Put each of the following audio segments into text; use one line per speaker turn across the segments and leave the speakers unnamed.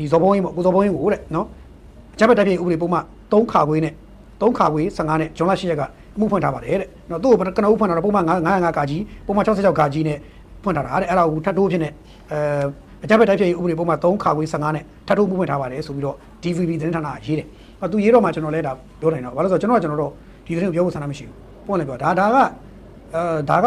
ဒီဇော်ဘုံကြီးပေါ့ကိုဇော်ဘုံကြီးကိုတဲ့နော်အကြမ်းဖက်တိုက်ပြဥပဒေပုံမှ3ခါခွေးနဲ့3ခါခွေး15နဲ့ဂျွန်လ10ရက်ကအမှုဖွင့်ထားပါတယ်တဲ့နော်သူ့ကိုကနဦးဖွင့်ထားတော့ပုံမှ905ကာကြီးပုံမှ66ကာကြီးနဲ့ဖွင့်ထားတာတဲ့အဲ့ဒါကိုထပ်တိုးဖြစ်နေအဲအကြမ်းဖက်တိုက်ပြဥပဒေပုံမှ3ခါခွေး15နဲ့ထပ်တိုးမှုဖွင့်ထားပါတယ်ဆိုပြီးတော့ DVB သတင်းဌာနကရေးတယ်။သူရေးတော့မှကျွန်တော်လည်းဒါပြောနိုင်တော့ဘာလို့လဲဆိုတော့ကျွန်တော်ကကျွန်တော်တို့ဒီသတင်းကိုပြောဖို့ဆန္ဒမရှိဘူး။ပွင့်လည်းပြောဒါဒါကအဲဒါက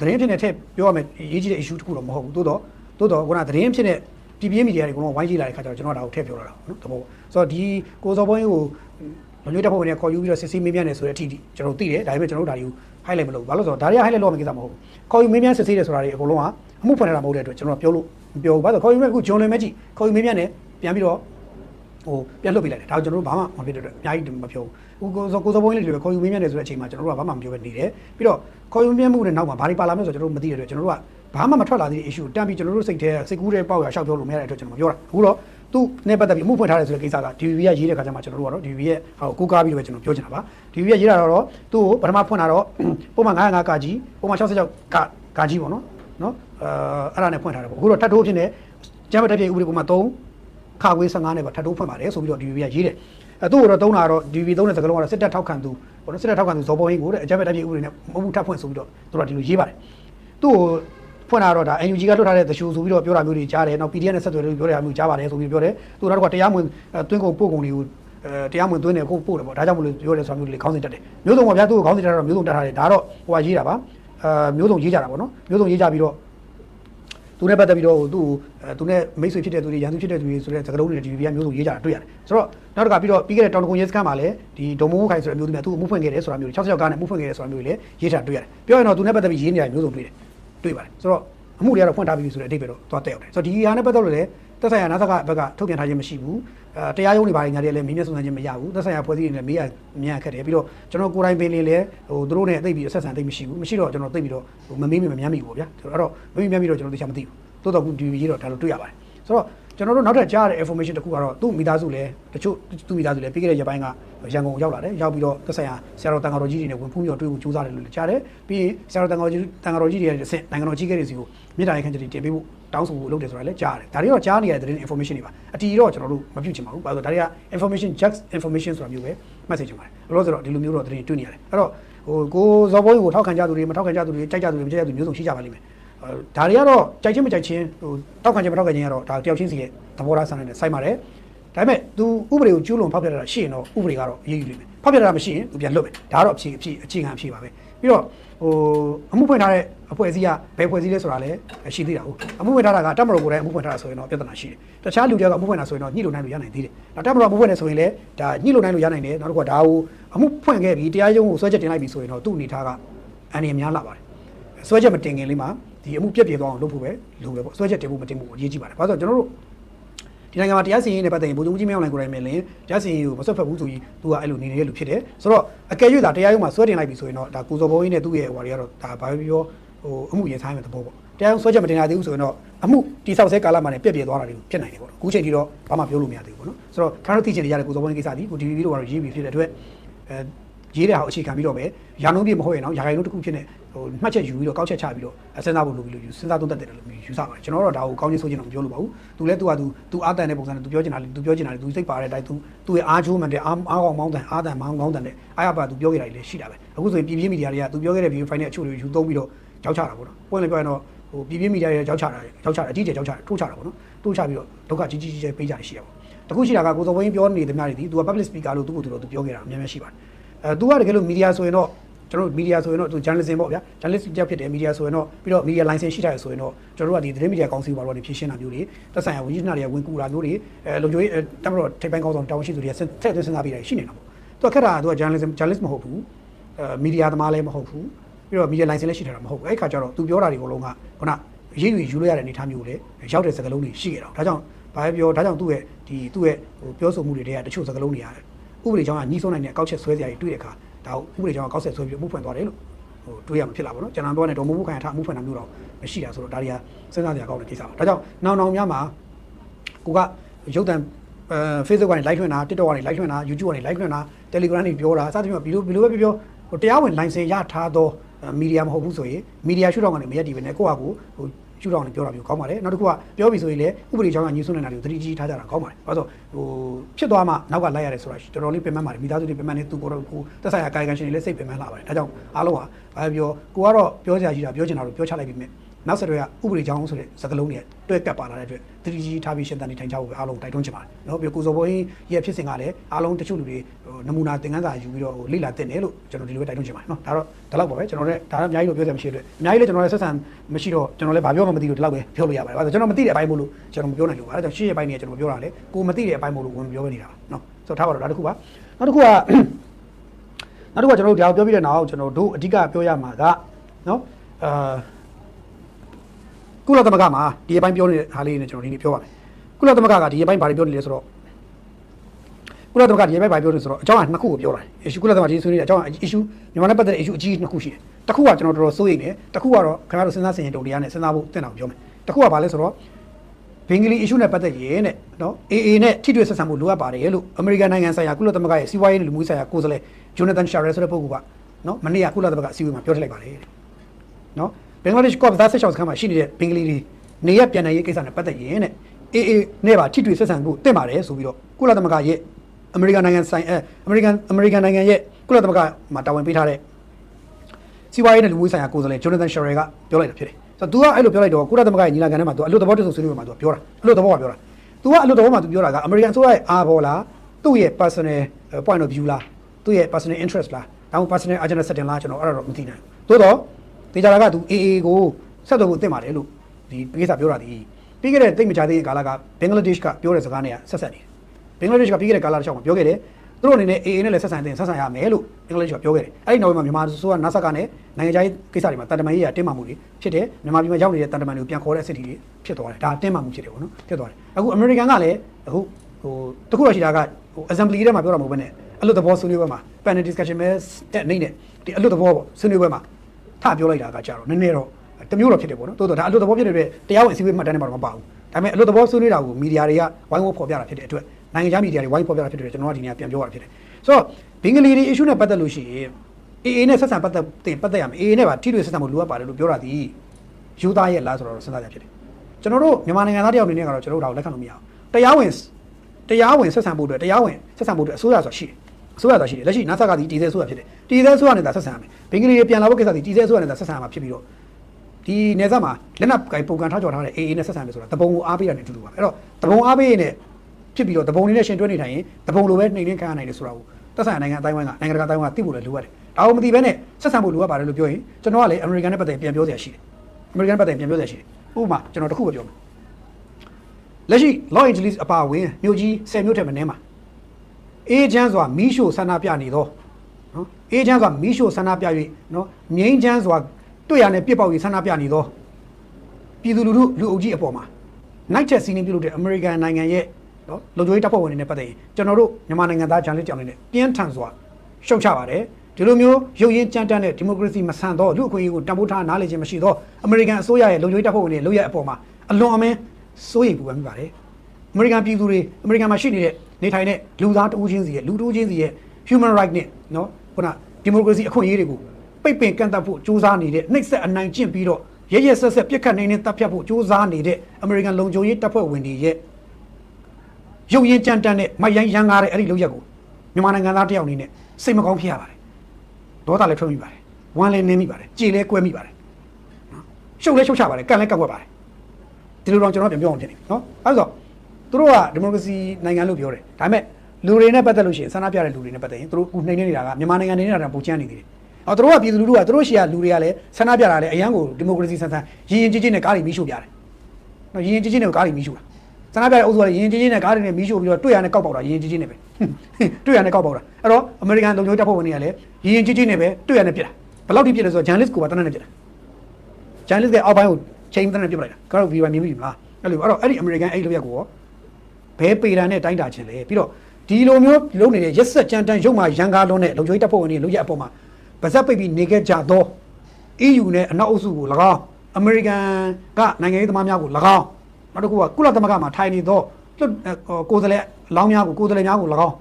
သတင်းဖြစ်နေထက်ပြောရမယ်ရေးကြည့်တဲ့ issue တစ်ခုတော့မဟုတ်ဘူး။သို့တော့သို့တော့ခုနသတင်းဖြစ်နေ ပြည်ပြင်းမီဒီယာတွေကတော့ဝိုင်းကြည့်လာတဲ့ခါကျတော့ကျွန်တော်ဒါကိုထည့်ပြောလာတာနော်တဘောဆိုတော့ဒီကိုစော်ဘုန်းကြီးကိုလူမျိုးတက်ဖို့နဲ့ခေါ်ယူပြီးတော့စစ်ဆေးမေးမြန်းနေဆိုတဲ့အထိထိကျွန်တော်သိတယ်ဒါပေမဲ့ကျွန်တော်တို့ဒါတွေကို highlight မလုပ်ဘူးဘာလို့လဲဆိုတော့ဒါတွေက highlight လုပ်ရမယ့်ကိစ္စမဟုတ်ဘူးခေါ်ယူမေးမြန်းစစ်ဆေးတယ်ဆိုတာတွေအကုန်လုံးကအမှုဖွင့်ထားတာမဟုတ်တဲ့အတွက်ကျွန်တော်ပြောလို့မပြောဘူးဘာလို့ခေါ်ယူမဲ့အခုဂျွန်လွင်မဲကြည့်ခေါ်ယူမေးမြန်းနေပြန်ပြီးတော့ဟိုပြန်လွတ်ပေးလိုက်တယ်ဒါကိုကျွန်တော်တို့ဘာမှမဖြစ်တဲ့အတွက်အများကြီးမပြောဘူးကိုကိုကိုစော်ဘုန်းကြီးလေးတွေပဲခေါ်ယူမေးမြန်းနေဆိုတဲ့အချိန်မှာကျွန်တော်တို့ကဘာမှမပြောဘဲနေတယ်ပြီးတော့ခေါ်ယူမေးမြန်းမှုတွေနောက်မှာဘာတွေပါလာမလဲဆိုတော့ကျွန်တော်တို့မသိတဲ့အတွက်ကျွန်တော်တို့က ဘာမှမထွက်လာသေးတဲ့ issue တန်ပြီးကျွန်တော်တို့စိတ်ထဲစိတ်ကူးတဲ့ပေါက်ရရှောက်ပြောလို့မရတဲ့အတွက်ကျွန်တော်မပြောတာအခုတော့သူနဲ့ပတ်သက်ပြီးအမှုဖွင့်ထားတယ်ဆိုတဲ့ကိစ္စက DVB ကရေးတဲ့ခါကျမှကျွန်တော်တို့ကတော့ DVB ရဲ့ဟိုကိုးကားပြီးတော့ပဲကျွန်တော်ပြောချင်တာပါ DVB ကရေးတာတော့သူ့ကိုပထမဖွင့်တာတော့ပုံမှန်905ကကြီးပုံမှန်66ကကကြီးပေါ့နော်နော်အဲအဲ့ဒါနဲ့ဖွင့်ထားတယ်ပေါ့အခုတော့ထပ်ထိုးဖြစ်နေကျမ်းပတ်တက်ပြေဥပဒေပုံမှန်3ခါခွေး15နဲ့ပေါ့ထပ်တိုးဖွင့်ပါတယ်ဆိုပြီးတော့ DVB ကရေးတယ်အဲသူ့ကိုတော့တုံးတာတော့ DVB သုံးတဲ့စကားလုံးကတော့စစ်တပ်ထောက်ခံသူပေါ့နော်စစ်တပ်ထောက်ခံသူဇော်ပေါ်ဟင်းကိုတဲ့အကြမ်းဖက်တပ်ပြည်ဥပဒေနဲ့မဟုတ်ဘူးထပ်ဖွင့်ဆိုပြီးတော့သူတို့ကဒီလိုရေးပါတယ်သူ့ကို ဖွင့်လာတော့ဒါ NUG ကလွတ်ထားတဲ့သရှူဆိုပြီးတော့ပြောတာမျိုးတွေကြားတယ်နောက် PDF နဲ့ဆက်သွယ်လို့ပြောတဲ့အမျိုးကြားပါတယ်ဆိုပြီးပြောတယ်သူတို့ကတော့တရားမဝင်တွင်းကုန်ပို့ကုန်တွေကိုအဲတရားမဝင်သွင်းတယ်ကိုပို့တယ်ပေါ့ဒါကြောင့်မလို့ပြောတယ်ဆိုတာမျိုးတွေခေါင်းစဉ်တက်တယ်မျိုးစုံပါဗျာသူ့ကိုခေါင်းစဉ်တက်တော့မျိုးစုံတက်ထားတယ်ဒါတော့ဟိုကရေးတာပါအဲမျိုးစုံရေးကြတာပေါ့နော်မျိုးစုံရေးကြပြီးတော့သူနဲ့ပတ်သက်ပြီးတော့သူ့သူနဲ့မိတ်ဆွေဖြစ်တဲ့သူတွေရန်သူဖြစ်တဲ့သူတွေဆိုတဲ့သကလုံးတွေ DVB ကမျိုးစုံရေးကြတာတွေ့ရတယ်ဆိုတော့နောက်တစ်ခါပြီးတော့ပြီးခဲ့တဲ့တောင်တကုံရဲစခန်းမှာလည်းဒီဒုံမိုးခိုင်ဆိုတဲ့မျိုးသမီးကသူ့ကိုမှုဖွင့်ခဲ့တယ်ဆိုတာမျိုးတွေ66ကားနဲ့မှုဖွင့်ခဲ့တယ်ဆိုတာမျိုးတွေလည်းရေးထားတွေ့ရတယ်ပြောရင်တော့သူနဲ့ပတ်သက်ပြီးရေးနေတာမျိုးစုံတွေ့တယ် တွေ့ပါတယ်ဆိုတော့အမှုတွေကတော့ဖွင့်ထားပြီးဆိုတဲ့အတိတ်ပဲတော့သွားတက်ရောက်တယ်ဆိုတော့ဒီဟာနဲ့ပတ်သက်လို့လည်းသက်ဆိုင်ရာနာဆကဘက်ကထုတ်ပြန်ထားခြင်းမရှိဘူးအဲတရားရုံးတွေဘာတွေညာတွေလည်းမင်းမျက်စုံစမ်းခြင်းမရဘူးသက်ဆိုင်ရာဖွဲ့စည်းတွေလည်းမေးရမြန်ခက်တယ်ပြီးတော့ကျွန်တော်ကိုယ်တိုင်ပင်လည်းဟိုသူတို့နဲ့အသိပြီးဆက်ဆံသိမရှိဘူးမရှိတော့ကျွန်တော်သိပြီးတော့ဟိုမမေးမမြမ်းမိဘူးပေါ့ဗျာအဲ့တော့မမေးမြမ်းမိတော့ကျွန်တော်သိချင်မသိဘူးတိုးတော့ဒီရေးတော့ဒါလိုတွေ့ရပါတယ်ဆိုတော့ ကျွန်တော်တို့နောက်ထပ်ကြားရတဲ့ information တစ်ခုကတော့သူ့မိသားစုလည်းတချို့သူ့မိသားစုလည်းပြီးခဲ့တဲ့ရက်ပိုင်းကရန်ကုန်ရောက်လာတယ်ရောက်ပြီးတော့သက်ဆိုင်ရာဆရာတော်တန်ဃာတော်ကြီးတွေနဲ့ဝင်ဖူးပြီးတော့တွေ့ဖို့ကြိုးစားတယ်လို့လည်းကြားတယ်ပြီးရင်ဆရာတော်တန်ဃာတော်ကြီးတန်ဃာတော်ကြီးတွေရဲ့အဆင့်နိုင်ငံတော်ကြီးကဲတွေစီကိုမြေတားရခန့်ချက်တွေတင်ပေးဖို့တောင်းဆိုဖို့လုပ်တယ်ဆိုတာလည်းကြားတယ်ဒါတွေတော့ကြားနေရတဲ့ information တွေပါအတီတော့ကျွန်တော်တို့မပြုတ်ချင်ပါဘူးဘာလို့ဒါတွေက information just information ဆိုတာမျိုးပဲ message ချင်ပါတယ်ဘယ်လိုဆိုတော့ဒီလိုမျိုးတော့သတင်းတွေ့နေရတယ်အဲ့တော့ဟိုကိုဇော်ဘိုးကိုထောက်ခံကြသူတွေမထောက်ခံကြသူတွေကြိုက်ကြသူတွေမကြိုက်ကြသူမျိုးစုံရှိကြပါလိမ့်မယ် ဒါတွေကတော့ကြိုက်ချင်းမကြိုက်ချင်းဟိုတောက်ခံချင်းမတောက်ခံချင်းကတော့ဒါတယောက်ချင်းစီရဲ့သဘောထားဆန္ဒနဲ့စိုက်ပါတယ်ဒါပေမဲ့ तू ဥပဒေကိုကျူးလွန်ဖောက်ပြတာရှိရင်တော့ဥပဒေကတော့အရေးယူလိမ့်မယ်ဖောက်ပြတာမရှိရင် तू ပြန်လွတ်မယ်ဒါကတော့အဖြေအဖြေအခြေခံအဖြေပါပဲပြီးတော့ဟိုအမှုဖွင့်ထားတဲ့အဖွဲ့အစည်းကဘယ်ဖွဲ့စည်းလဲဆိုတာလည်းရှိသေးတာဟုတ်အမှုဖွင့်ထားတာကတက်မတော်ကိုယ်တိုင်အမှုဖွင့်ထားတာဆိုရင်တော့ပြဿနာရှိတယ်တခြားလူတွေကအမှုဖွင့်တာဆိုရင်တော့ညှိလို့နိုင်လို့ရနိုင်သေးတယ်ဒါတက်မတော်အမှုဖွင့်နေဆိုရင်လည်းဒါညှိလို့နိုင်လို့ရနိုင်တယ်နောက်တစ်ခုကဒါကိုအမှုဖွင့်ခဲ့ပြီးတရားရုံးကိုဆွဲချက်တင်လိုက်ပြီဆိုရင်တော့သူ့အနေထားကအန်ရများလာပါတယ်ဆွဲချက်မတင်ခင်လေးမှာ ဒီအမှုပြက်ပြဲသွားအောင်လုပ်ဖို့ပဲလိုတယ်ပေါ့ဆွဲချက်တင်ဖို့မတင်ဖို့အရေးကြီးပါတယ်ဘာလို့ဆိုတော့ကျွန်တော်တို့ဒီနိုင်ငံမှာတရားစီရင်ရေးနဲ့ပတ်သက်ရင်ဗိုလ်ချုပ်ကြီးမင်းအောင်လှိုင်ကိုယ်တိုင်ပဲလင်းတရားစီရင်ရေးကိုမဆွတ်ဖက်ဘူးဆိုပြီးသူကအဲ့လိုနေနေတဲ့လူဖြစ်တယ်ဆိုတော့အကယ်၍ဒါတရားရုံးမှာဆွဲတင်လိုက်ပြီဆိုရင်တော့ဒါကိုစော်ဘုံကြီးနဲ့သူ့ရဲ့ဟိုဟာတွေကတော့ဒါဘာပဲပြောဟိုအမှုရင်ဆိုင်မဲ့သဘောပေါ့တရားရုံးဆွဲချက်မတင်ရသေးဘူးဆိုရင်တော့အမှုတိဆောက်ဆဲကာလမှာလည်းပြက်ပြဲသွားတာတွေဖြစ်နိုင်တယ်ပေါ့အခုချိန်ထိတော့ဘာမှပြောလို့မရသေးဘူးပေါ့နော်ဆိုတော့ခါတော့သိချင်နေကြတဲ့ကိုစော်ဘုံကြီးကိစ္စဒီကို DVB တို့ကတော့ရေးပြီးဖြစ်တဲ့အတွက်အဲ ရေးတဲ့ဟာကိုအခြေခံပြီးတော့ပဲရာနှုန်းပြည့်မဟုတ်ရင်တော့ရာခိုင်နှုန်းတစ်ခုဖြစ်နေဟိုမှတ်ချက်ယူပြီးတော့ကောက်ချက်ချပြီးတော့စဉ်းစားဖို့လိုပြီးလို့စဉ်းစားသုံးသပ်တယ်လို့ယူဆပါတယ်ကျွန်တော်တို့တော့ဒါကိုကောင်းချင်းဆိုချင်တော့မပြောလို့ပါဘူးသူလည်းသူကသူသူအားတန်တဲ့ပုံစံနဲ့သူပြောချင်တာလေသူပြောချင်တာလေသူစိတ်ပါတဲ့အတိုင်းသူသူ့ရဲ့အားချိုးမှန်တဲ့အားအားကောင်းမောင်းတန်အားတန်မောင်းကောင်းတန်တဲ့အားရပါသူပြောခဲ့တာလည်းရှိတာပဲအခုဆိုရင်ပြည်ပြင်းမီဒီယာတွေကသူပြောခဲ့တဲ့ video file နဲ့အချို့တွေယူသုံးပြီးတော့ကြောက်ချတာပေါ့နော်ပွင့်လည်းပြောရင်တော့ဟိုပြည်ပြင်းမီဒီယာတွေကြောက်ချတာကြောက်ချတာအကြီးကျယ်ကြောက်ချတာထိုးချတာပေါ့နော်ထိုးချပြီးတော့ဒုက္ခကြီးကြီးကြီးပေးကြရရှိရပါတခုရှိတာကကိုစောဝင်းပြောနေသမျှတွေဒီသူက public speaker လို့သူ့ကိုသူတော့သူပြောခဲ့တာအများကြီးရှိပါတယ် အဲသူကတကယ်လို့ media ဆိုရင်တော့ကျွန်တော်တို့ media ဆိုရင်တော့သူ journalism ပေါ့ဗျာ journalist တစ်ယောက်ဖြစ်တယ် media ဆိုရင်တော့ပြီးတော့ media license ရှိထားရဆိုရင်တော့ကျွန်တော်တို့ကဒီသတင်း media ကောင်စီဘာလို့လဲဖြည့်ရှင်းတာမျိုးတွေသက်ဆိုင်ရာဝန်ကြီးဌာနတွေကဝင်ကူတာမျိုးတွေအဲလုံခြုံရေးတမတော်ထိပ်ပိုင်းကောင်းဆောင်တာဝန်ရှိသူတွေကဆက်သွင်းစဉ်းစားပြီးတာရှိနေတာပေါ့သူကခက်တာကသူက journalism journalist မဟုတ်ဘူးအဲ media သမားလည်းမဟုတ်ဘူးပြီးတော့ media license လည်းရှိထားတာမဟုတ်ဘူးအဲ့ခါကျတော့သူပြောတာတွေကိုလုံးကခုနရေးယူယူလို့ရတဲ့အနေအထားမျိုးလေရောက်တဲ့စကားလုံးတွေရှိကြတော့ဒါကြောင့်ဘာပဲပြောဒါကြောင့်သူ့ရဲ့ဒီသူ့ရဲ့ဟိုပြောဆိုမှုတွေတည်းကတချို့စကားလုံးတွေရတယ် ဥပဒေကြောင့်ကညီးဆုံးနိုင်တဲ့အကောက်ချက်ဆွဲစရာတွေတွေ့တဲ့အခါဒါဥပဒေကြောင့်ကောက်ဆက်ဆွဲပြီးမှုဖွင့်သွားတယ်လို့ဟိုတွေးရမှာဖြစ်လာပါတော့ကျွန်တော်ပြောနေတော့မမှုခိုင်ထားမှုဖွင့်တာမျိုးတော့မရှိတာဆိုတော့ဒါတွေကစဉ်းစားစရာကောင်းတဲ့ကိစ္စပါဒါကြောင့်နောင်နောင်များမှာကိုကရုပ်တံအဲ Facebook ကနေ live ထွင်တာ TikTok ကနေ live ထွင်တာ YouTube ကနေ live ထွင်တာ Telegram ကနေပြောတာစသဖြင့်ဘီလိုဘီလိုပဲပြောဟိုတရားဝင် license ရထားသောမီဒီယာမဟုတ်ဘူးဆိုရင်မီဒီယာရှုထောင့်ကနေမရက်တည်ပဲနဲ့ကိုယ့်ဟာကိုဟို ရှုထောင့်နဲ့ပြောတာမျိုးကောင်းပါတယ်နောက်တစ်ခုကပြောပြီဆိုရင်လည်းဥပဒေကြောင်းကညှိစွန်းနေတာတွေကိုသတိကြီးထားကြတာကောင်းပါတယ်ဘာလို့ဆိုဟိုဖြစ်သွားမှနောက်ကလိုက်ရတယ်ဆိုတာတော်တော်လေးပြင်ပန်းပါတယ်မိသားစုတွေပြင်ပန်းနေသူကိုယ်တော့ကိုသက်ဆိုင်ရာကာယကံရှင်တွေလည်းစိတ်ပြင်ပန်းလာပါတယ်ဒါကြောင့်အားလုံးဟာဘာပြောကိုကတော့ပြောကြရရှိတာပြောချင်တာလို့ပြောချလိုက်ပြီမြင် နောက်ဆက်တွဲကဥပဒေကြောင်းဆိုတဲ့စကားလုံးတွေတွဲကပ်ပါလာတဲ့အတွက်သတိကြီးထားပြီးရှင်းတန်နေထိုင်ကြဖို့ပဲအားလုံးတိုက်တွန်းချင်ပါတယ်နော်ပြီးကိုစောဘိုးကြီးရဲ့ဖြစ်စဉ်ကလည်းအားလုံးတချို့လူတွေနမူနာသင်ခန်းစာယူပြီးတော့လေ့လာသင့်တယ်လို့ကျွန်တော်ဒီလိုပဲတိုက်တွန်းချင်ပါတယ်နော်ဒါတော့ဒီလောက်ပါပဲကျွန်တော်လည်းဒါတော့အများကြီးလို့ပြောစရာမရှိတဲ့အတွက်အများကြီးလည်းကျွန်တော်လည်းဆက်ဆံမရှိတော့ကျွန်တော်လည်းဘာပြောမှမသိလို့ဒီလောက်ပဲပြောလို့ရပါတယ်ဘာလို့ကျွန်တော်မသိတဲ့အပိုင်းမို့လို့ကျွန်တော်မပြောနိုင်လို့ပါအဲဒါကြောင့်ရှေ့ရဲ့ပိုင်းတွေကကျွန်တော်ပြောတာလေကိုမသိတဲ့အပိုင်းမို့လို့ဝင်ပြောပဲနေတာပါနော်ဆိုတော့ထားပါတော့ဒါတစ်ခုပါနောက်တစ်ခုကနောက်တစ်ခုကကျွန်တော်တို့ဒါကိုပြောပြီးတဲ့နောက်ကျွန်တော်တို့အဓိကပြောရမှာကနော်အာ ကုလသမဂ္ဂမှာဒီအပိုင်းပြောနေတဲ့ဟာလေးနဲ့ကျွန်တော်ဒီနေ့ပြောပါမယ်ကုလသမဂ္ဂကဒီအပိုင်းဘာတွေပြောနေလဲဆိုတော့ကုလသမဂ္ဂဒီအပိုင်းဘာပြောနေလဲဆိုတော့အကြောင်းအနှစ်ခုကိုပြောတာ issue ကုလသမဂ္ဂဒီဆွေးနွေးတဲ့အကြောင်း issue မြန်မာနဲ့ပတ်သက်တဲ့ issue အကြီးနှစ်ခုရှိတယ်တစ်ခုကကျွန်တော်တော်တော်စိုးရိမ်တယ်တစ်ခုကတော့ခင်ဗျားတို့စဉ်းစားဆင်ခြင်တုံတရားနဲ့စဉ်းစားဖို့တင့်တာကိုပြောမယ်တစ်ခုကဘာလဲဆိုတော့ဘင်္ဂလီ issue နဲ့ပတ်သက်ရင်တဲ့နော် AA နဲ့ထိတွေ့ဆက်ဆံမှုလိုအပ်ပါတယ်လို့အမေရိကန်နိုင်ငံဆိုင်ရာကုလသမဂ္ဂရဲ့စီးပွားရေးနဲ့လူမှုရေးဆိုင်ရာကိုယ်စားလှယ်ဂျိုနာသန်ရှာရဲဆိုတဲ့ပုဂ္ဂိုလ်ကနော်မနေ့ကကုလသမဂ္ဂအစည်းအဝေးမှာပြောထည့်လိုက်ပါတယ်တဲ့နော် ဘင်္ဂလားဒေ့ရှ်ကော့ဗသားဆက်ရှောက်စခန်းမှာရှိနေတဲ့ဘင်္ဂလီတွေနေရပြန်နိုင်ရေးကိစ္စနဲ့ပတ်သက်ရင်တဲ့ AA နဲ့ပါထိတွေ့ဆက်ဆံဖို့တင့်ပါတယ်ဆိုပြီးတော့ကုလသမဂ္ဂရဲ့အမေရိကန်နိုင်ငံဆိုင်အဲအမေရိကန်အမေရိကန်နိုင်ငံရဲ့ကုလသမဂ္ဂမှာတာဝန်ပေးထားတဲ့ စီးပွားရေးနဲ့လူမှုရေးဆိုင်ရာကိုယ်စားလှယ်ဂျိုနာသန်ရှယ်ရယ်ကပြောလိုက်တာဖြစ်တယ်။ဆိုတော့ तू ကအဲ့လိုပြောလိုက်တော့ကုလသမဂ္ဂရဲ့ညီလာခံထဲမှာ तू အလို့သဘောတဆုံဆွေးနွေးပွဲမှာ तू ပြောတာအလို့သဘောကပြောတာ။ तू ကအလို့သဘောမှာ तू ပြောတာကအမေရိကန်ဆိုရဲ့အာဘော်လားသူ့ရဲ့ personal point of view လားသူ့ရဲ့ personal interest လားဒါမှမဟုတ် personal agenda setting လားကျွန်တော်အဲ့ဒါတော့မသိနိုင်ဘူး။သို့တော့ ဒေတာက तू AA ကိုဆက်သွယ်ဖို့တင့်ပါတယ်လို့ဒီကိစ္စပြောတာဒီပြီးခဲ့တဲ့တိတ်မချသေးတဲ့ကာလကဘင်္ဂလားဒေ့ရှ်ကပြောတဲ့စကားနဲ့ဆက်ဆက်နေတယ်။ဘင်္ဂလားဒေ့ရှ်ကပြီးခဲ့တဲ့ကာလတစ်ချောင်းမှာပြောခဲ့တယ်။သူတို့အနေနဲ့ AA နဲ့လည်းဆက်ဆံတဲ့ဆက်ဆံရမယ်လို့ဘင်္ဂလားဒေ့ရှ်ကပြောခဲ့တယ်။အဲ့ဒီနောက်ပိုင်းမှာမြန်မာဆိုက NASA ကနဲ့နိုင်ငံခြားရေးကိစ္စတွေမှာတန်တမာရေးရတင်းမာမှုတွေဖြစ်တယ်။မြန်မာပြည်မှာရောက်နေတဲ့တန်တမာတွေကိုပြန်ခေါ်တဲ့အစစ်အတီတွေဖြစ်သွားတယ်။ဒါတင်းမာမှုဖြစ်တယ်ပေါ့နော်။ဖြစ်သွားတယ်။အခုအမေရိကန်ကလည်းအခုဟိုတခုတော့ရှိတာကဟို assembly ထဲမှာပြောတာမဟုတ်ဘဲနဲ့အလို့သဘောဆွေးနွေးပွဲမှာ panel discussion ပဲတဲ့နေနဲ့ဒီအလို့သဘောပေါ့ဆွေးနွေးပွဲမှာ ထပြောလိုက်တာကကြာတော့နည်းနည်းတော့တမျိုးတော့ဖြစ်တယ်ပေါ့နော်။တိုးတော့ဒါအလို့သဘောဖြစ်တဲ့အတွက်တရားဝင်အစည်းအဝေးမှတ်တမ်းထဲမှာတော့မပါဘူး။ဒါပေမဲ့အလို့သဘောဆွေးနွေးတာကိုမီဒီယာတွေကဝိုင်းဝန်းဖော်ပြတာဖြစ်တဲ့အတွက်နိုင်ငံခြားမီဒီယာတွေဝိုင်းဖော်ပြတာဖြစ်တဲ့အတွက်ကျွန်တော်ကဒီနေ့ပြန်ပြောရတာဖြစ်တယ်။ဆိုတော့ဘင်္ဂလီတွေ issue နဲ့ပတ်သက်လို့ရှိရင် AA နဲ့ဆက်ဆံပတ်သက်တင်ပတ်သက်ရမယ် AA နဲ့ပါထိတွေ့ဆက်ဆံမှုလိုအပ်ပါတယ်လို့ပြောတာဒီယူသားရဲ့လားဆိုတော့စဉ်းစားကြဖြစ်တယ်ကျွန်တော်တို့မြန်မာနိုင်ငံသားတယောက်အနေနဲ့ကတော့ကျွန်တော်တို့ဒါကိုလက်ခံလို့မရအောင်တရားဝင်တရားဝင်ဆက်ဆံဖို့အတွက်တရားဝင်ဆက်ဆံဖို့အတွက်အစိုးရဆိုတာရှိတယ် အစိုးရဆိုတာရှိတယ်လက်ရှိ NASA ကဒီတည်ဆဲအစိုးရဖြစ်တယ်တည်ဆဲအစိုးရနဲ့သာဆက်ဆံရမယ်ဘင်္ဂလီတွေပြန်လာဖို့ကိစ္စဒီတည်ဆဲအစိုးရနဲ့သာဆက်ဆံရမှာဖြစ်ပြီးတော့ဒီနေဆက်မှာလက်နက်ကိုင်ပုံကန်ထားကြော်ထားတဲ့ AA နဲ့ဆက်ဆံမယ်ဆိုတာတပုံကိုအားပေးရတယ်အတူတူပါပဲအဲ့တော့တပုံအားပေးရင်လည်းဖြစ်ပြီးတော့တပုံလေးနဲ့ရှင်တွဲနေထိုင်ရင်တပုံလိုပဲနှိမ်နှင်းခံရနိုင်တယ်ဆိုတာကိုသက်ဆိုင်ရာနိုင်ငံအတိုင်းဝိုင်းကနိုင်ငံတကာအတိုင်းဝိုင်းကသိဖို့လည်းလိုအပ်တယ်။ဒါကိုမသိဘဲနဲ့ဆက်ဆံဖို့လိုအပ်ပါတယ်လို့ပြောရင်ကျွန်တော်ကလည်းအမေရိကန်နဲ့ပတ်သက်ပြန်ပြောစရာရှိတယ်။အမေရိကန်ပတ်သက်ပြန်ပြောစရာရှိတယ်။ဥပမာကျွန်တော်တစ်ခုပဲပြောမယ်။လက်ရှိ Los Angeles အပါအဝင်မြို့ကြီး10မြို့ထက်မနည်းမှာ အေဂျင့်စွာမီးရှို့ဆန္ဒပြနေတော့နော်အေဂျင့်စွာမီးရှို့ဆန္ဒပြ၍နော်ငိမ့်ချမ်းစွာတွေ့ရတဲ့ပြစ်ပေါက်၍ဆန္ဒပြနေတော့ပြည်သူလူထုလူအုပ်ကြီးအပေါ်မှာ night chat စီးနေပြုလုပ်တဲ့အမေရိကန်နိုင်ငံရဲ့နော်လုံခြုံရေးတပ်ဖွဲ့ဝင်တွေနဲ့ပတ်သက်ရင်ကျွန်တော်တို့မြန်မာနိုင်ငံသားဂျာနယ်လစ်ကြောင်တွေနဲ့ပြင်းထန်စွာရှုတ်ချပါတယ်ဒီလိုမျိုးရုပ်ရင်းကြမ်းတမ်းတဲ့ဒီမိုကရေစီမဆန်သောလူအခွင့်အရေးကိုတံပိုးထားနားလည်ခြင်းမရှိသောအမေရိကန်အစိုးရရဲ့လုံခြုံရေးတပ်ဖွဲ့ဝင်တွေလုပ်ရအပေါ်မှာအလွန်အမင်းစိုးရိမ်ပူပန်မိပါတယ်အမေရိကန်ပြည်သူတွေအမေရိကန်မှာရှိနေတဲ့ နေထိုင်တဲ့လူသားတဦးချင်းစီရဲ့လူတဦးချင်းစီရဲ့ human right နဲ့နော်ခုနဒီမိုကရေစီအခွင့်အရေးတွေကိုပိတ်ပင်ကန့်သတ်ဖို့စ조사နေတဲ့နှိပ်စက်အနိုင်ကျင့်ပြီးတော့ရရဆက်ဆက်ပြစ်ခတ်နိုင်နေတပ်ဖြတ်ဖို့စ조사နေတဲ့အမေရိကန်လုံခြုံရေးတပ်ဖွဲ့ဝင်တွေရဲ့ရုပ်ရင်းကြမ်းတမ်းတဲ့မိုက်ရိုင်းရန်ကားတဲ့အဲ့ဒီလုပ်ရက်ကိုမြန်မာနိုင်ငံသားတယောက်အနေနဲ့စိတ်မကောင်းဖြစ်ရပါတယ်ဒေါသလည်းထွက်မိပါတယ်ဝမ်းလည်းနင်းမိပါတယ်ကြေလည်းကွဲမိပါတယ်နော်ရှုပ်လည်းရှုပ်ချပါတယ်ကန့်လည်းကန့်ကွက်ပါတယ်ဒီလိုတော့ကျွန်တော်ပြန်ပြောအောင်ဖြစ်နေပြီနော်အဲ့ဒါဆို သူတို့ကဒီမိုကရေစီနိုင်ငံလို့ပြောတယ်ဒါပေမဲ့လူတွေနဲ့ပတ်သက်လို့ရှိရင်ဆန္ဒပြတဲ့လူတွေနဲ့ပတ်သက်ရင်သူတို့အခုနှိမ့်နေနေတာကမြန်မာနိုင်ငံနေနေတာကပုံချမ်းနေသေးတယ်အော်သူတို့ကပြည်သူလူထုကသူတို့ရှေ့ကလူတွေကလည်းဆန္ဒပြတာလည်းအရန်ကိုဒီမိုကရေစီဆန်ဆန်ရင်းရင်ကြီးကြီးနဲ့ကားတွေမီးရှို့ပြတယ်နော်ရင်းရင်ကြီးကြီးနဲ့ကားတွေမီးရှို့တာဆန္ဒပြတဲ့အုပ်စုကလည်းရင်းရင်ကြီးကြီးနဲ့ကားတွေနဲ့မီးရှို့ပြီးတော့တွေ့ရနဲ့ကောက်ပေါက်တာရင်းရင်ကြီးကြီးနဲ့ပဲတွေ့ရနဲ့ကောက်ပေါက်တာအဲ့တော့အမေရိကန်လုံခြုံရေးတပ်ဖွဲ့ဝင်တွေကလည်းရင်းရင်ကြီးကြီးနဲ့ပဲတွေ့ရနဲ့ပြစ်တာဘယ်လောက်ထိပြစ်လဲဆိုတော့ journalist ကိုပါတန်းနဲ့ပြစ်တာ journalist ရဲ့အောက်ပိုင်းကိုချိန်တန်းနဲ့ပြစ်ပလိုက်တာကတော့ viewer မြင်မိပြီမလားအဲ့လိုအဲ့တော့အဲ့ဒီ American အဲ့လိုရက်ကိုရော ဘဲပေတံနဲ့တိုင်းတာခြင်းလေပြီးတော့ဒီလိုမျိုးလုံနေတဲ့ရက်ဆက်ကြမ်းတမ်းရုပ်မှရန်ကားလွန်းတဲ့လုံခြုံရေးတပ်ဖွဲ့ဝင်တွေလုံရက်အပေါ်မှာဗဇက်ပိတ်ပြီးနေခဲ့ကြတော့ EU နဲ့အနောက်အုပ်စုကို၎င်းအမေရိကန်ကနိုင်ငံရေးသမားများကို၎င်းနောက်တစ်ခုကကုလသမဂ္ဂမှာထိုင်နေသောလွတ်ကိုယ်စားလှယ်အလောင်းများကိုကိုယ်စားလှယ်များကို၎င်း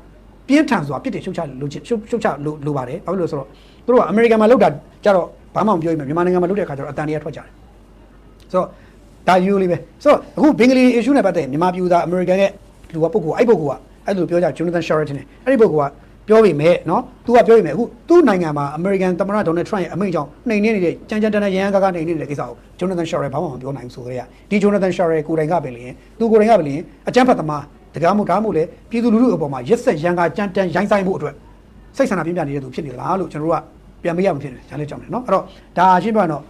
ပြင်းထန်စွာပြစ်တင်ရှုတ်ချလိုချင်ရှုတ်ရှုတ်ချလိုလိုပါတယ်ဘာဖြစ်လို့လဲဆိုတော့သူတို့ကအမေရိကန်မှာလောက်တာကြတော့ဘာမှမပြောရင်မြန်မာနိုင်ငံမှာလောက်တဲ့အခါကျတော့အတန်တွေကထွက်ကြတယ်ဆိုတော့ဒါယူလေးပဲဆိုတော့အခုဘင်္ဂလီ issue နဲ့ပတ်သက်ရင်မြန်မာပြည်သားအမေရိကန်ရဲ့ လူကပုဂ္ဂိုလ်အဲ့ပုဂ္ဂိုလ်ကအဲ့လိုပြောကြ Jonathan Sheraton နဲ့အဲ့ဒီပုဂ္ဂိုလ်ကပြောပေမဲ့နော်သူကပြောပေမဲ့အခုသူ့နိုင်ငံမှာအမေရိကန်သမ္မတဒေါ်နယ်ထရန့်ရဲ့အမိန့်ကြောင့်နှိမ်နေနေတဲ့ကြမ်းကြမ်းတမ်းတမ်းရန်ကားကားနှိမ်နေတဲ့ကိစ္စကို Jonathan Sheraton ဘာမှမပြောနိုင်ဘူးဆိုကြရဒီ Jonathan Sheraton ကိုယ်တိုင်ကပဲလေသူကိုယ်တိုင်ကပဲလေအကြမ်းဖက်သမားတကားမှုဒါမှမဟုတ်လေပြည်သူလူထုအပေါ်မှာရက်ဆက်ရန်ကားကြမ်းတမ်းရိုင်းဆိုင်မှုအတွက်စိတ်ဆန္ဒပြင်းပြနေတဲ့သူဖြစ်နေလားလို့ကျွန်တော်တို့ကပြန်မေးရမှာဖြစ်တယ်ဒါလေးကြောင့်လေနော်အဲ့တော့ဒါရှင်းပြတော့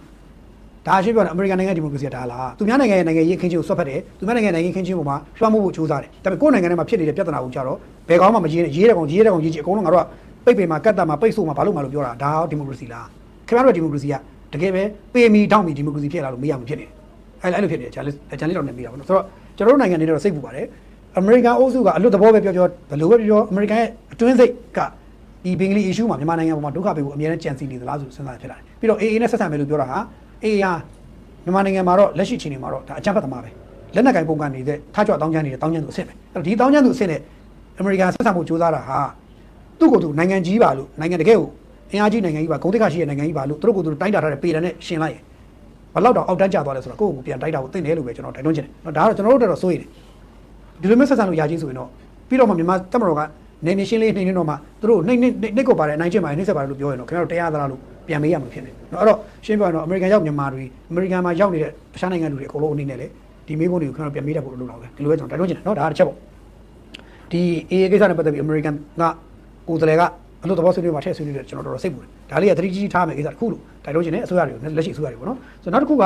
ဒါရှင်းပြောတယ်အမေရိကန်နိုင်ငံဒီမိုကရေစီကဒါလားသူများနိုင်ငံရဲ့နိုင်ငံရေးအခင်းချင်းကိုဆွတ်ဖက်တယ်သူများနိုင်ငံနိုင်ငံရေးအခင်းချင်းပေါ်မှာလွှမ်းမိုးဖို့ကြိုးစားတယ်ဒါပေမဲ့ကိုယ့်နိုင်ငံထဲမှာဖြစ်နေတဲ့ပြဿနာကိုကြတော့ဘယ်ကောင်းမှမရေးနဲ့ရေးတဲ့ကောင်ရေးတဲ့ကောင်ရေးချင်အကုန်လုံးငါတို့ကပိတ်ပင်မှာကတ်တာမှာပိတ်ဆို့မှာဘာလို့မှလို့ပြောတာဒါဟောဒီမိုကရေစီလားခင်ဗျားတို့ဒီမိုကရေစီကတကယ်ပဲပေးမီတောင်းမီဒီမိုကရေစီဖြစ်လာလို့မရဘူးဖြစ်နေတယ်အဲ့အဲ့လိုဖြစ်နေတယ်ဂျာလေးဂျာလေးတော့နေမိတာပေါ့နော်ဆိုတော့ကျွန်တော်တို့နိုင်ငံတွေတော့စိတ်ပူပါတယ်အမေရိကန်အုပ်စုကအလွတ်သဘောပဲပြောပြောဘယ်လိုပဲပြောပြောအမေရိကန်ရဲ့အတွင်းစိတ်ကဒီဘင်္ဂလီ issue မှာမြန်မာနိုင်ငံပေါ်မှာဒုက္ခပေးဖို့အများနဲ့ကြံစည်နေသလားဆိုစဉ်းစားဖြစ်လာတယ်ပြီးတော့ AA နဲ့ဆက်ဆံမယ်လို့ပြောတာဟာ AA ဟာမြန်မာနိုင်ငံမှာတော့လက်ရှိချိန်နေမှာတော့ဒါအကြမ်းဖက်သမားပဲလက်နက်ကင်ပုံကန်နေတဲ့ထားကြွတောင်းချမ်းနေတဲ့တောင်းချမ်းသူအစ်စ်ပဲအဲ့တော့ဒီတောင်းချမ်းသူအစ်စ်နဲ့အမေရိကန်ဆက်ဆံဖို့ကြိုးစားတာဟာသူ့ကိုယ်သူနိုင်ငံကြီးပါလို့နိုင်ငံတကယ်ကိုအင်အားကြီးနိုင်ငံကြီးပါဂုဏ်သိက္ခာရှိတဲ့နိုင်ငံကြီးပါလို့သူတို့ကိုယ်သူတိုင်းတာထားတဲ့ပေတံနဲ့ရှင်လိုက်ရင်ဘလောက်တော့အောက်တန်းကျသွားလဲဆိုတော့ကိုယ့်ကိုယ်ပြန်တိုက်တာကိုသိနေလို့ပဲကျွန်တော်တိုက်တွန်းချင်တယ်နော်ဒါကတော့ကျွန်တော်တို့တော့စိုးရိမ်တယ်ဒီလိုမျိုးဆက်ဆံလို့ရချင်းဆိုရင်တော့ပြီးတော့မှမြန်မာတက်မတော်ကနေနေရှင်းလေးနှိမ့်နေတော့မှသူတို့နှိမ့်နှိမ့်နှိမ့်ကိုပါတယ်နိုင်ချင်းပါတယ်နှိမ့်ဆက်ပါတယ်လို့ပြောရင်တော့ခင်ဗျားတို့တရားသလားလို့ ပြန်မေးရမှာဖြစ်နေနော်အဲ့တော့ရှင်းပြရင်တော့အမေရိကန်ရောက်မြန်မာတွေအမေရိကန်မှာရောက်နေတဲ့တခြားနိုင်ငံလူတွေအကုန်လုံးအနေနဲ့လေဒီမေးခွန်းတွေကိုခင်ဗျားတို့ပြန်မေးတတ်ဖို့လိုတော့ပဲဒီလိုပဲကျွန်တော်တိုက်တွန်းချင်တယ်နော်ဒါကတစ်ချက်ပေါ့ဒီ AA ကိစ္စနဲ့ပတ်သက်ပြီးအမေရိကန်ကကိုယ်စားလှယ်ကအလို့သဘောဆွေးနွေးမှာထည့်ဆွေးနွေးတယ်ကျွန်တော်တော်တော်စိတ်ပူတယ်ဒါလေးကသတိကြီးကြီးထားမယ်ကိစ္စတစ်ခုလို့တိုက်တွန်းချင်တယ်အစိုးရတွေကိုလက်ရှိအစိုးရတွေပေါ့နော်ဆိုတော့နောက်တစ်ခုက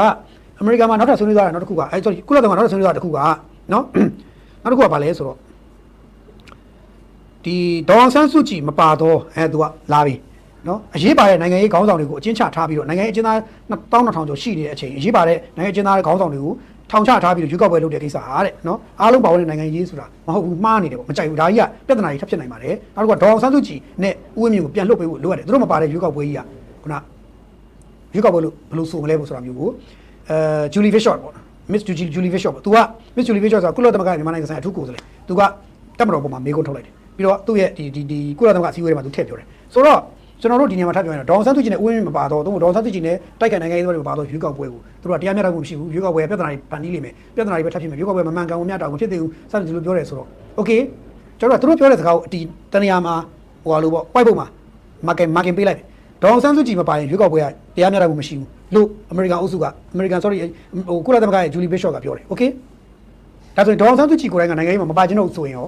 အမေရိကန်မှာနောက်ထပ်ဆွေးနွေးသွားတာနောက်တစ်ခုကအဲ sorry ကုလသမဂ္ဂနောက်ထပ်ဆွေးနွေးသွားတာတစ်ခုကနော်နောက်တစ်ခုကဘာလဲဆိုတော့ဒီဒေါအောင်ဆန်းစုကြည်မပါတော့အဲသူကလာပြီ နော်အရေးပါတဲ့နိုင်ငံရေးခေါင်းဆောင်တွေကိုအချင်းချထားပြီးတော့နိုင်ငံရေးအချင်းသား1200ကျော်ရှိနေတဲ့အချိန်အရေးပါတဲ့နိုင်ငံရေးအချင်းသားခေါင်းဆောင်တွေကိုထောင်ချထားပြီးတော့ရွေးကောက်ပွဲလုပ်တဲ့ကိစ္စဟာတဲ့နော်အားလုံးပါဝင်တဲ့နိုင်ငံရေးဆိုတာမဟုတ်ဘူးမှားနေတယ်ပေါ့မကြိုက်ဘူးဒါကြီးကပြဿနာကြီးထပ်ဖြစ်နိုင်ပါတယ်နောက်တစ်ခုကဒေါအောင်ဆန်းစုကြည်နဲ့ဦးဝင်းမြင့်ကိုပြန်လွတ်ပေးဖို့လိုအပ်တယ်သူတို့မပါတဲ့ရွေးကောက်ပွဲကြီးကခုနရွေးကောက်ပွဲလို့ဘယ်လိုဆိုမလဲပေါ့ဆိုတာမျိုးကိုအဲဂျူလီဖစ်ရှော့ပေါ့ Miss Julie Bishop ပေါ့ तू က Miss Julie Bishop ဆိုတာကုလသမဂ္ဂမြန်မာနိုင်ငံဆိုင်အထူးကိုယ်စားလှယ် तू ကတက်မတော်ပေါ်မှာမေးခွန်းထုတ်လိုက်တယ်ပြီးတော့သူ့ရဲ့ဒီဒီဒီကုလသမဂ္ဂအစည်းအဝေးတွေမှာ तू ထည့်ပြောတယ်ဆိုတော့ ကျွန်တော်တို့ဒီနေရာမှာထပ်ပြောရင်တော့ဒေါအောင်ဆန်းစုကြည်နဲ့ဦးဝင်းမြင့်မပါတော့သူဒေါအောင်ဆန်းစုကြည်နဲ့တိုက်ခိုက်နိုင်ငံရေးတွေမပါတော့ရွေးကောက်ပွဲကိုသူတို့ကတရားမျှတမှုမရှိဘူးရွေးကောက်ပွဲပြဿနာတွေဖန်တီးလိမ့်မယ်ပြဿနာတွေပဲထပ်ဖြစ်မယ်ရွေးကောက်ပွဲမမှန်ကန်ဘူးမျှတဘူးဖြစ်သေးဘူးစသဖြင့်ဒီလိုပြောတယ်ဆိုတော့ okay ကျွန်တော်တို့ကသူတို့ပြောတဲ့စကားကိုအတီတနေရာမှာဟိုဟာလိုပေါ့ white ပုံမှာ market market ပေးလိုက်တယ်ဒေါအောင်ဆန်းစုကြည်မပါရင်ရွေးကောက်ပွဲကတရားမျှတမှုမရှိဘူးလို့အမေရိကန်အုပ်စုကအမေရိကန် sorry ဟိုကုလသမဂ္ဂရဲ့ Julie Bishop ကပြောတယ် okay ဒါဆိုရင်ဒေါအောင်ဆန်းစုကြည်ကိုယ်တိုင်ကနိုင်ငံရေးမှာမပါချင်တော့ဆိုရင်ရော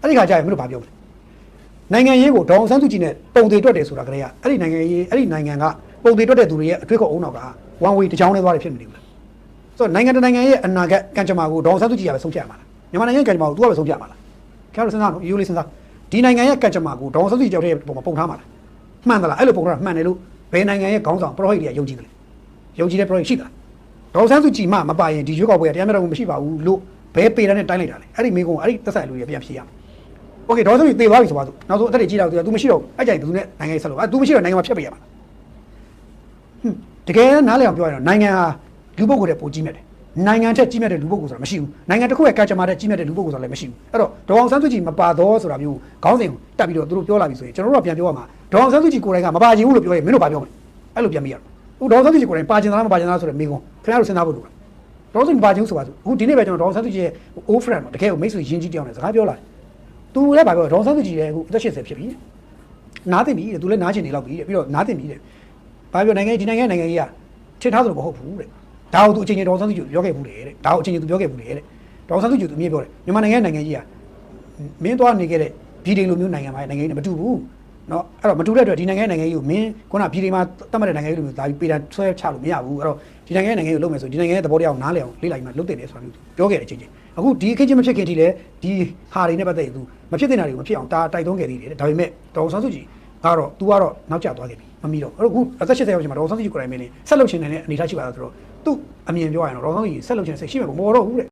အဲ့ဒီခါကျရင်မင်းတို့ဘာပြောမလဲ နိုင်ငံရေးကိုဒေါအောင်ဆန်းစုကြည်နဲ့ပုံသေးတွက်တယ်ဆိုတာကလေးကအဲ့ဒီနိုင်ငံရေးအဲ့ဒီနိုင်ငံကပုံသေးတွက်တဲ့သူတွေရဲ့အထွေးခေါ်အုံနောက်က one way တစ်ချောင်းနဲ့သွားတယ်ဖြစ်နေတယ်ဆိုတော့နိုင်ငံတနိုင်ငံရဲ့အနာဂတ်ကံကြမ္မာကိုဒေါအောင်ဆန်းစုကြည်ကပဲဆုံးဖြတ်ရမှာလားမြန်မာနိုင်ငံကံကြမ္မာကိုသူကပဲဆုံးဖြတ်ရမှာလားခင်ဗျားတို့စဉ်းစားတော့ရိုးလေးစဉ်းစားဒီနိုင်ငံရဲ့ကံကြမ္မာကိုဒေါအောင်ဆန်းစုကြည်ကြောက်တဲ့ပုံမှာပုံထားမှာလားမှန်သလားအဲ့လိုပုံထားတာမှန်တယ်လို့ဘယ်နိုင်ငံရဲ့ခေါင်းဆောင်ပရောဟိတ်တွေကယုံကြည်တယ်ယုံကြည်တဲ့ပရောဟိတ်ရှိသလားဒေါက်ဆန်းစုကြည်မှမပါရင်ဒီရွေးကောက်ပွဲကတရားမျှတမှုမရှိပါဘူးလို့ဘဲပေတန်းနဲ့တိုင်းလိုက်တာလေအဲ့ဒီမိကုံအဲ့ဒီသက်ဆိုင်လူတွေပြန်ဖြေရမယ် โอเคဒေါက်ဆန်းစုကြည်သေသွားပြီဆိုပါစို့နောက်ဆုံးအသက်တွေကြီးတော့သူက तू မရှိတော့ဘူးအဲ့ကြိုင်ဘယ်သူနဲ့နိုင်ငံရေးဆက်လို့အဲ့ तू မရှိတော့နိုင်ငံမှာဖျက်ပေးရမှာဟွန်းတကယ်နားလည်အောင်ပြောရရင်တော့နိုင်ငံဟာလူပုဂ္ဂိုလ်တဲ့ပိုကြီးမြတ်တယ်နိုင်ငံထက်ကြီးမြတ်တဲ့လူပုဂ္ဂိုလ်ဆိုတာမရှိဘူးနိုင်ငံတစ်ခုရဲ့ကံကြမ္မာတဲ့ကြီးမြတ်တဲ့လူပုဂ္ဂိုလ်ဆိုတာလည်းမရှိဘူးအဲ့တော့ဒေါအောင်ဆန်းစုကြည်မပါတော့ဆိုတာမျိုးခေါင်းစဉ်ကိုတက်ပြီးတော့သူတို့ပြောလာပြီဆိုရင်ကျွန်တော်တို့ကပြန်ပြောရမှာဒေါအောင်ဆန်းစုကြည်ကိုယ်တိုင်ကမပါချင်ဘူးလို့ပြောရင်မင်းတို့ဘာပြောမလဲအဲ့လိုပြန်ပြရတော့ဟိုဒေါအောင်ဆန်းစုကြည်ကိုယ်တိုင်ပါချင်သလားမပါချင်သလားဆိုတဲ့မိကုံခင်ဗျားတို့စဉ်းစားဖို့လိုတယ် ဒေါ်စုမပါချင်းဆိုပါစို့အခုဒီနေ့ပဲကျွန်တော်ဒေါ်ဆန်းစုကြည်ရဲ့ old friend တော့တကယ်ကိုမိတ်ဆွေရင်းကြီးတယောက်နဲ့စကားပြောလာတယ်။ သူလည်းဗာပြောဒေါ်ဆန်းစုကြည်ရဲ့အခုအသက်80ဖြစ်ပြီနားသိပြီတဲ့သူလည်းနားချင်နေလောက်ပြီတဲ့ပြီးတော့နားသိပြီတဲ့ဗာပြောနိုင်ငံဒီနိုင်ငံနိုင်ငံကြီးကထင်ထားသလိုမဟုတ်ဘူးတဲ့ဒါကိုသူအချိန်ချင်းဒေါ်ဆန်းစုကြည်ပြောခဲ့ဘူးလေတဲ့ဒါကိုအချိန်ချင်းသူပြောခဲ့ဘူးလေတဲ့ဒေါ်ဆန်းစုကြည်သူအမြင်ပြောတယ်မြန်မာနိုင်ငံနိုင်ငံကြီးကမင်းသွားနေခဲ့တဲ့ဗီဒီလိုမျိုးနိုင်ငံပါနိုင်ငံကြီးနဲ့မတူဘူးเนาะအဲ့တော့မတူတဲ့အတွက်ဒီနိုင်ငံနိုင်ငံကြီးကိုမင်းခုနဗီဒီမှာတတ်မှတ်တဲ့နိုင်ငံကြီးလိုမျိုးဒါပြီးပေးတာဆွဲချလို့မရဘူးအဲ့တော့ဒီနိုင်ငံနိုင်ငံကြီးကိုလုပ်မယ်ဆိုဒီနိုင်ငံရဲ့သဘောတရားကိုနားလည်အောင်လေ့လာရင်မှလုပ်တယ်လေဆိုတာမျိုးပြောခဲ့တဲ့အချိန်ချင်း အခုဒီအခင်းချင်းမဖြစ်ခင်ထိလည်းဒီဟာတွေနဲ့ပတ်သက်ရင် तू မဖြစ်တဲ့နာတွေကိုမဖြစ်အောင်တာတိုက်တွန်းခဲ့သေးတယ်ဒါပေမဲ့ဒေါ်ဆန်းစုကြည်ကတော့ तू ကတော့နောက်ကျသွားခဲ့ပြီမမီတော့အဲ့တော့အခုအသက်80ရောက်ချိန်မှာဒေါ်ဆန်းစုကြည်ကိုယ်တိုင်မင်းနေဆက်လုပ်ချင်တဲ့အနေအထားရှိပါလားဆိုတော့သူ့အမြင်ပြောရရင်တော့ဒေါ်ဆန်းစုကြည်ဆက်လုပ်ချင်တဲ့စိတ်ရှိမှာမပေါ်တော့ဘူးတဲ့